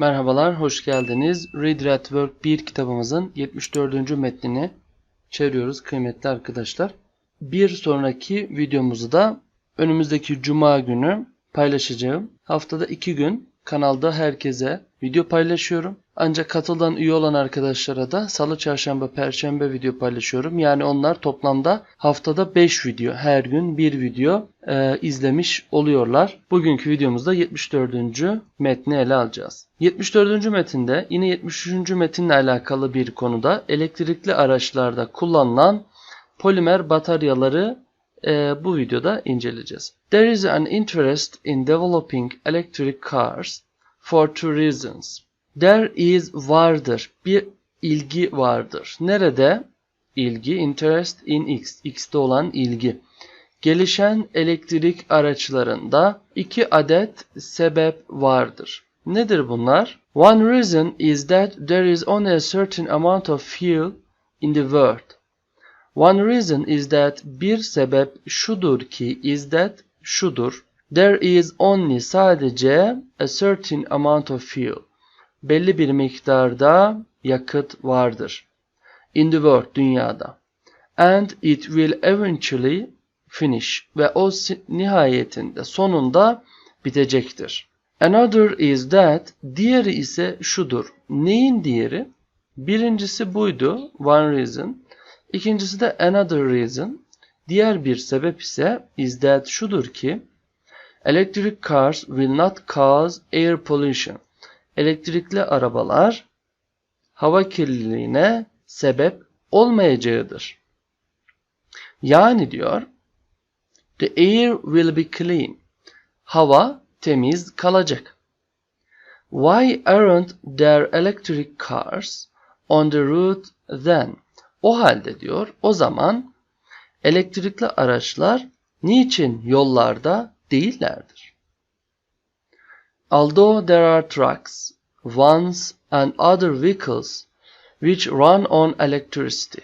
Merhabalar, hoş geldiniz. Read at Work 1 kitabımızın 74. metnini çeviriyoruz kıymetli arkadaşlar. Bir sonraki videomuzu da önümüzdeki cuma günü paylaşacağım. Haftada 2 gün kanalda herkese video paylaşıyorum. Ancak katıldan üye olan arkadaşlara da salı, çarşamba, perşembe video paylaşıyorum. Yani onlar toplamda haftada 5 video, her gün bir video e, izlemiş oluyorlar. Bugünkü videomuzda 74. metni ele alacağız. 74. metinde yine 73. metinle alakalı bir konuda elektrikli araçlarda kullanılan polimer bataryaları e, bu videoda inceleyeceğiz. There is an interest in developing electric cars for two reasons. There is vardır. Bir ilgi vardır. Nerede? İlgi, interest in X. X'te olan ilgi. Gelişen elektrik araçlarında iki adet sebep vardır. Nedir bunlar? One reason is that there is only a certain amount of fuel in the world. One reason is that bir sebep şudur ki is that şudur. There is only sadece a certain amount of fuel. Belli bir miktarda yakıt vardır. In the world, dünyada. And it will eventually finish. Ve o nihayetinde, sonunda bitecektir. Another is that, diğeri ise şudur. Neyin diğeri? Birincisi buydu, one reason. İkincisi de another reason. Diğer bir sebep ise is that şudur ki electric cars will not cause air pollution. Elektrikli arabalar hava kirliliğine sebep olmayacağıdır. Yani diyor the air will be clean. Hava temiz kalacak. Why aren't there electric cars on the road then? O halde diyor o zaman elektrikli araçlar niçin yollarda değillerdir? Although there are trucks, vans and other vehicles which run on electricity,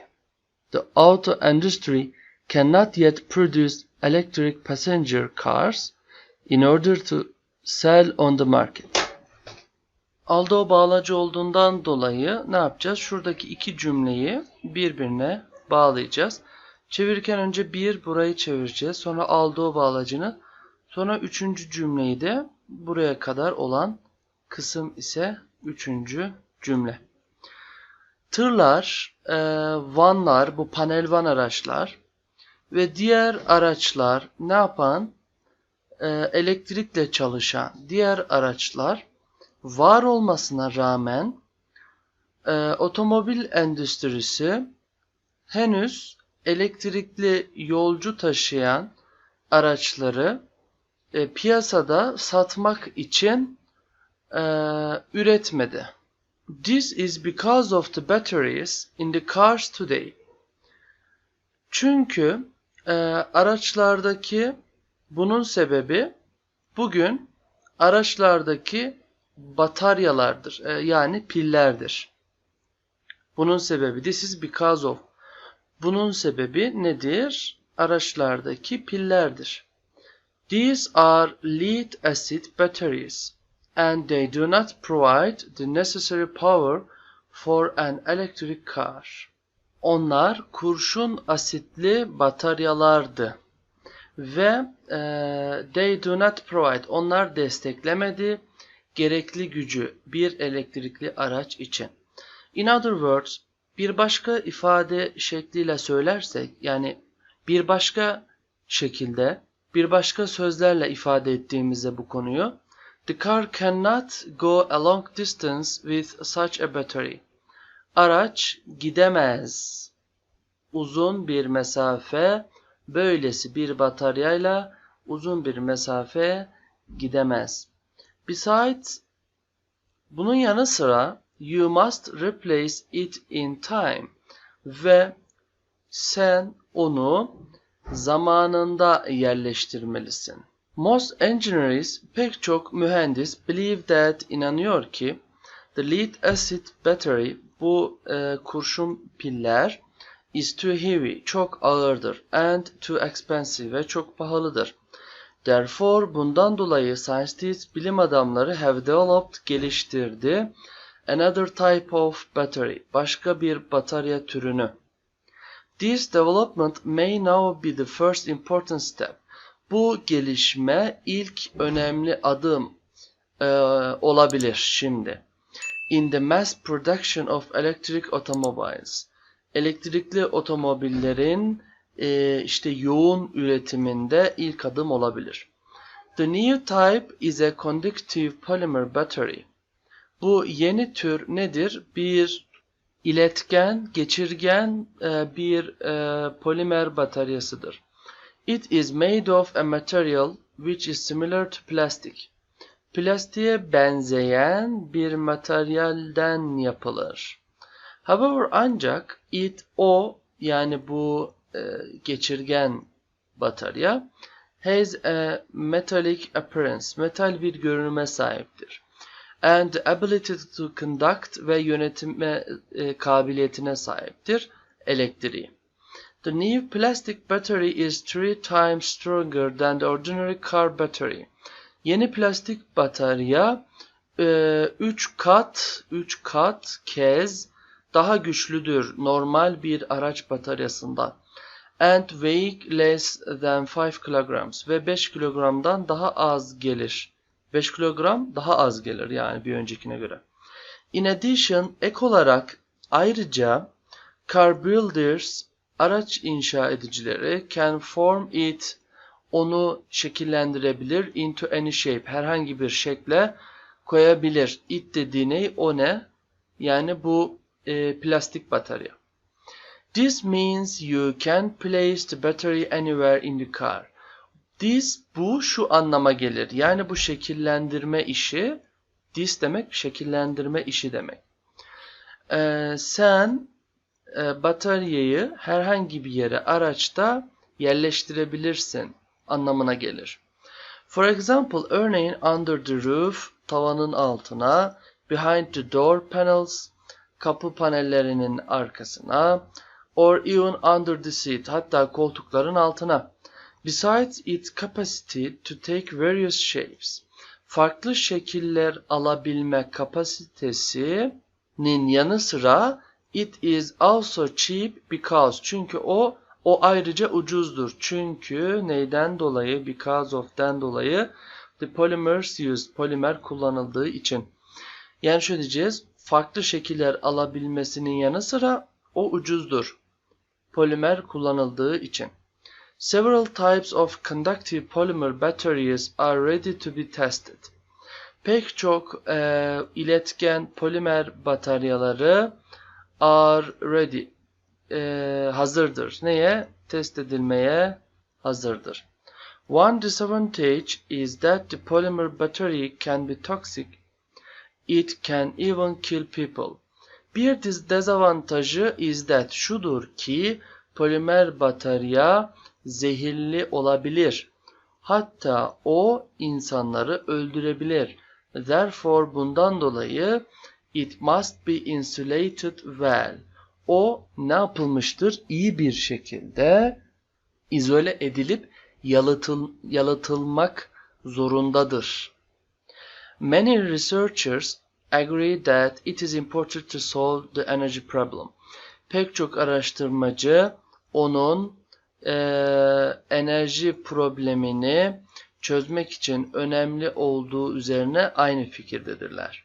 the auto industry cannot yet produce electric passenger cars in order to sell on the market. Aldo bağlacı olduğundan dolayı ne yapacağız? Şuradaki iki cümleyi birbirine bağlayacağız. Çevirirken önce bir burayı çevireceğiz. Sonra aldo bağlacını. Sonra üçüncü cümleyi de buraya kadar olan kısım ise üçüncü cümle. Tırlar, e, vanlar, bu panel van araçlar ve diğer araçlar ne yapan? E, elektrikle çalışan diğer araçlar var olmasına rağmen e, otomobil endüstrisi henüz elektrikli yolcu taşıyan araçları e, piyasada satmak için e, üretmedi. This is because of the batteries in the cars today. Çünkü e, araçlardaki bunun sebebi bugün araçlardaki bataryalardır. E, yani pillerdir. Bunun sebebi this is because of. Bunun sebebi nedir? Araçlardaki pillerdir. These are lead acid batteries and they do not provide the necessary power for an electric car. Onlar kurşun asitli bataryalardı ve e, they do not provide onlar desteklemedi gerekli gücü bir elektrikli araç için. In other words, bir başka ifade şekliyle söylersek, yani bir başka şekilde, bir başka sözlerle ifade ettiğimizde bu konuyu, the car cannot go a long distance with such a battery. Araç gidemez uzun bir mesafe, böylesi bir bataryayla uzun bir mesafe gidemez. Besides, bunun yanı sıra you must replace it in time ve sen onu zamanında yerleştirmelisin. Most engineers, pek çok mühendis believe that inanıyor ki the lead acid battery bu e, kurşun piller is too heavy çok ağırdır and too expensive ve çok pahalıdır. Therefore bundan dolayı scientists bilim adamları have developed geliştirdi another type of battery başka bir batarya türünü. This development may now be the first important step. Bu gelişme ilk önemli adım e, olabilir şimdi. In the mass production of electric automobiles. Elektrikli otomobillerin e, işte yoğun üretiminde ilk adım olabilir. The new type is a conductive polymer battery. Bu yeni tür nedir? Bir iletken, geçirgen e, bir e, polimer bataryasıdır. It is made of a material which is similar to plastic. Plastiğe benzeyen bir materyalden yapılır. However ancak it o yani bu e, geçirgen batarya has a metallic appearance. Metal bir görünüme sahiptir. And ability to conduct ve yönetme e, kabiliyetine sahiptir elektriği. The new plastic battery is three times stronger than the ordinary car battery. Yeni plastik batarya 3 e, kat 3 kat kez daha güçlüdür normal bir araç bataryasından. And weigh less than 5 kilograms ve 5 kilogramdan daha az gelir. 5 kilogram daha az gelir yani bir öncekine göre. In addition ek olarak ayrıca car builders araç inşa edicileri can form it onu şekillendirebilir into any shape herhangi bir şekle koyabilir. It dediği ne? O ne? Yani bu e, plastik batarya. This means you can place the battery anywhere in the car. This bu şu anlama gelir. Yani bu şekillendirme işi this demek şekillendirme işi demek. Ee, sen e, bataryayı herhangi bir yere araçta yerleştirebilirsin anlamına gelir. For example, örneğin under the roof, tavanın altına, behind the door panels, kapı panellerinin arkasına, or even under the seat, hatta koltukların altına. Besides its capacity to take various shapes, farklı şekiller alabilme kapasitesinin yanı sıra it is also cheap because çünkü o o ayrıca ucuzdur. Çünkü neyden dolayı? Because of'ten dolayı the polymers used. Polimer kullanıldığı için. Yani şöyle diyeceğiz. Farklı şekiller alabilmesinin yanı sıra o ucuzdur. Polimer kullanıldığı için. Several types of conductive polymer batteries are ready to be tested. Pek çok e, iletken polimer bataryaları are ready e, hazırdır. Neye? Test edilmeye hazırdır. One disadvantage is that the polymer battery can be toxic. It can even kill people. Bir dezavantajı that şudur ki polimer batarya zehirli olabilir. Hatta o insanları öldürebilir. Therefore bundan dolayı it must be insulated well o ne yapılmıştır? İyi bir şekilde izole edilip yalıtıl, yalıtılmak zorundadır. Many researchers agree that it is important to solve the energy problem. Pek çok araştırmacı onun e, enerji problemini çözmek için önemli olduğu üzerine aynı fikirdedirler.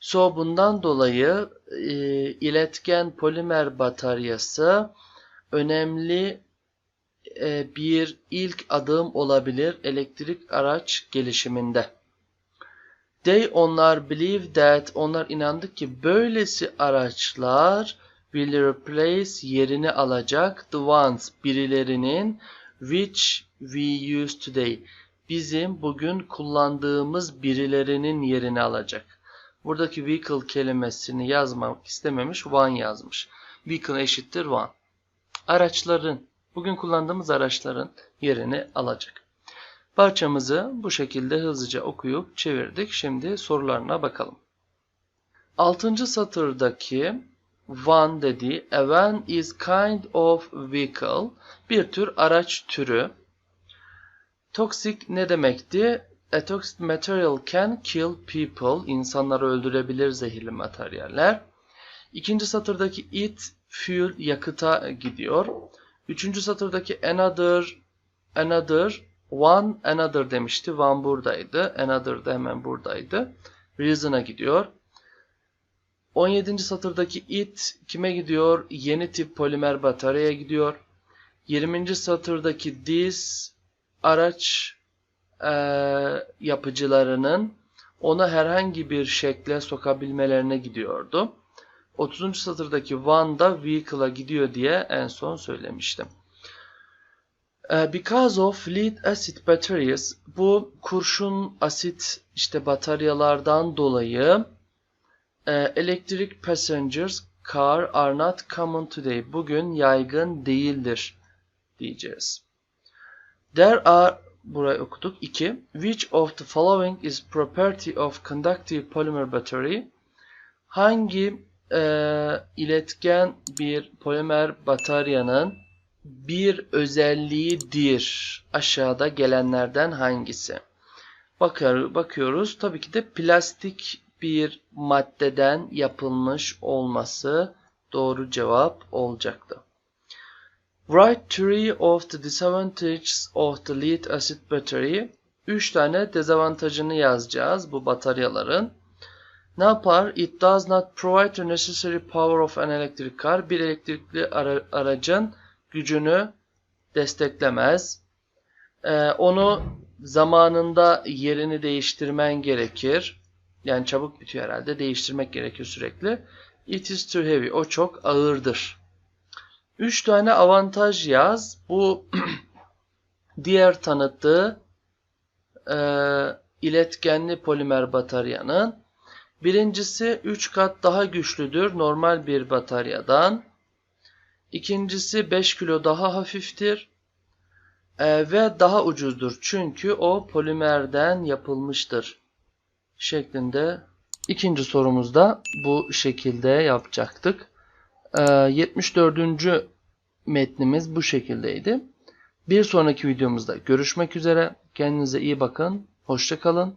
So bundan dolayı e, iletken polimer bataryası önemli e, bir ilk adım olabilir elektrik araç gelişiminde. They onlar believe that onlar inandık ki böylesi araçlar will replace yerini alacak the ones birilerinin which we use today. Bizim bugün kullandığımız birilerinin yerini alacak. Buradaki vehicle kelimesini yazmak istememiş. One yazmış. Vehicle eşittir one. Araçların, bugün kullandığımız araçların yerini alacak. Parçamızı bu şekilde hızlıca okuyup çevirdik. Şimdi sorularına bakalım. Altıncı satırdaki one dediği a van is kind of vehicle bir tür araç türü. Toxic ne demekti? A toxic material can kill people. İnsanları öldürebilir zehirli materyaller. İkinci satırdaki it, fuel, yakıta gidiyor. Üçüncü satırdaki another, another, one, another demişti. One buradaydı. Another da hemen buradaydı. Reason'a gidiyor. 17. satırdaki it kime gidiyor? Yeni tip polimer bataryaya gidiyor. 20. satırdaki this araç e, yapıcılarının onu herhangi bir şekle sokabilmelerine gidiyordu. 30. satırdaki one da vehicle'a gidiyor diye en son söylemiştim. E, Because of lead acid batteries bu kurşun asit işte bataryalardan dolayı e, electric passengers car are not common today. Bugün yaygın değildir diyeceğiz. There are burayı okuduk. 2. Which of the following is property of conductive polymer battery? Hangi e, iletken bir polimer bataryanın bir özelliğidir? Aşağıda gelenlerden hangisi? Bakar, bakıyoruz. Tabii ki de plastik bir maddeden yapılmış olması doğru cevap olacaktı. Write three of the disadvantages of the lead acid battery. 3 tane dezavantajını yazacağız bu bataryaların. Ne yapar? It does not provide the necessary power of an electric car. Bir elektrikli ara aracın gücünü desteklemez. Ee, onu zamanında yerini değiştirmen gerekir. Yani çabuk bitiyor herhalde. Değiştirmek gerekiyor sürekli. It is too heavy. O çok ağırdır. 3 tane avantaj yaz. Bu diğer tanıttığı e, iletkenli polimer bataryanın. Birincisi 3 kat daha güçlüdür normal bir bataryadan. İkincisi 5 kilo daha hafiftir. E, ve daha ucuzdur. Çünkü o polimerden yapılmıştır. Şeklinde. İkinci sorumuzda bu şekilde yapacaktık. 74. metnimiz bu şekildeydi. Bir sonraki videomuzda görüşmek üzere. Kendinize iyi bakın. Hoşçakalın.